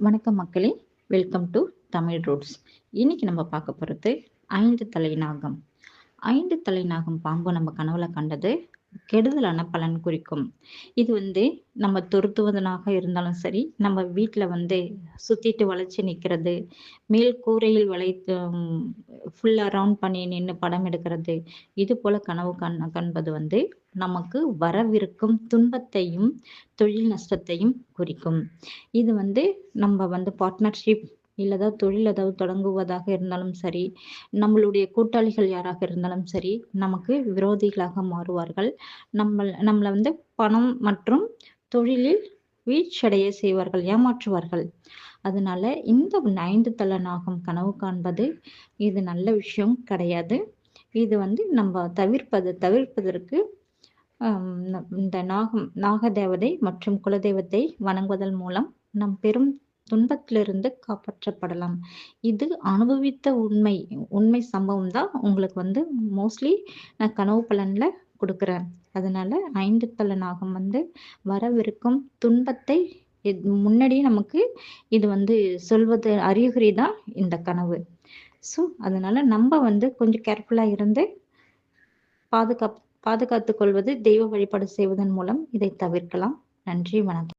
வணக்கம் மக்களே. Welcome to Tamil roots இன்னைக்கு நம்ம பார்க்க போகிறது ஐந்து தலை நாகம் ஐந்து தலை நாகம் பாம்பு நம்ம கனவுல கண்டது கெடுதலான பலன் குறிக்கும். இது வந்து நம்ம துருத்துவதனாக இருந்தாலும் சரி நம்ம வீட்டில் வந்து சுத்திட்டு வளைச்சு நிற்கிறது மேல் கூரையில் வளைத்து ஃபுல்லாக அரவுண்ட் பண்ணி நின்று படம் எடுக்கிறது இது போல கனவு கண் கண்பது வந்து நமக்கு வரவிருக்கும் துன்பத்தையும் தொழில் நஷ்டத்தையும் குறிக்கும். இது வந்து நம்ம வந்து பார்ட்னர்ஷிப் இல்லை ஏதாவது தொழில் ஏதாவது தொடங்குவதாக இருந்தாலும் சரி நம்மளுடைய கூட்டாளிகள் யாராக இருந்தாலும் சரி நமக்கு விரோதிகளாக மாறுவார்கள். நம்ம நம்மளை வந்து பணம் மற்றும் தொழிலில் வீழ்ச்சடைய செய்வார்கள் ஏமாற்றுவார்கள். அதனால இந்த ஐந்து தள நாகம் கனவு காண்பது இது நல்ல விஷயம் கிடையாது. இது வந்து நம்ம தவிர்ப்பது தவிர்ப்பதற்கு இந்த நாகம் நாகதேவதை மற்றும் குலதெய்வத்தை வணங்குவதன் மூலம் நம் பெரும் துன்பத்திலிருந்து காப்பாற்றப்படலாம். இது அனுபவித்த உண்மை உண்மை சம்பவம் தான் உங்களுக்கு வந்து மோஸ்ட்லி நான் கனவு பலனில் கொடுக்குறேன். அதனால ஐந்து தல நாகம் வந்து வரவிருக்கும் துன்பத்தை முன்னாடியே நமக்கு இது வந்து சொல்வது அறிகுறி தான் இந்த கனவு. ஸோ அதனால நம்ம வந்து கொஞ்சம் கேர்ஃபுல்லாக இருந்து பாதுகாப்பு பாதுகாத்து கொள்வது தெய்வ வழிபாடு செய்வதன் மூலம் இதை தவிர்க்கலாம். நன்றி வணக்கம்.